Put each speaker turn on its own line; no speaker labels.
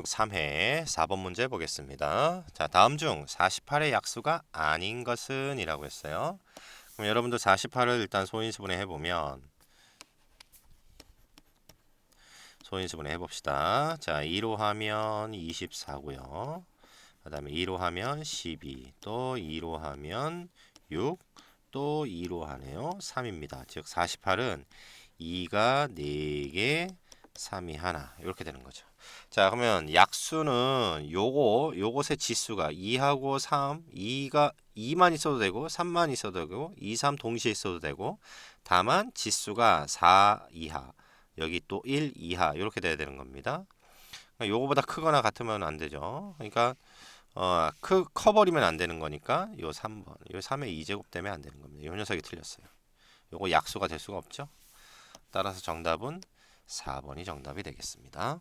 3회 4번 문제 보겠습니다. 자, 다음 중 48의 약수가 아닌 것은 이라고 했어요. 그럼 여러분도 48을 일단 소인수분해 해 보면 소인수분해 해 봅시다. 자, 2로 하면 24고요. 그 다음에 2로 하면 12, 또 2로 하면 6, 또 2로 하네요. 3입니다. 즉 48은 2가 4개, 3이 하나 이렇게 되는 거죠. 자 그러면 약수는 요거 요것의 지수가 2하고 3, 2가 2만 있어도 되고 3만 있어도 되고 2, 3 동시에 있어도 되고 다만 지수가 4 이하 여기 또 1 이하 이렇게 돼야 되는 겁니다. 그러니까 요거보다 크거나 같으면 안 되죠. 그러니까 어, 크, 커버리면 안 되는 거니까 요 3번 요 3의 2제곱 때문에 안 되는 겁니다. 요 녀석이 틀렸어요. 요거 약수가 될 수가 없죠. 따라서 정답은 4번이 정답이 되겠습니다.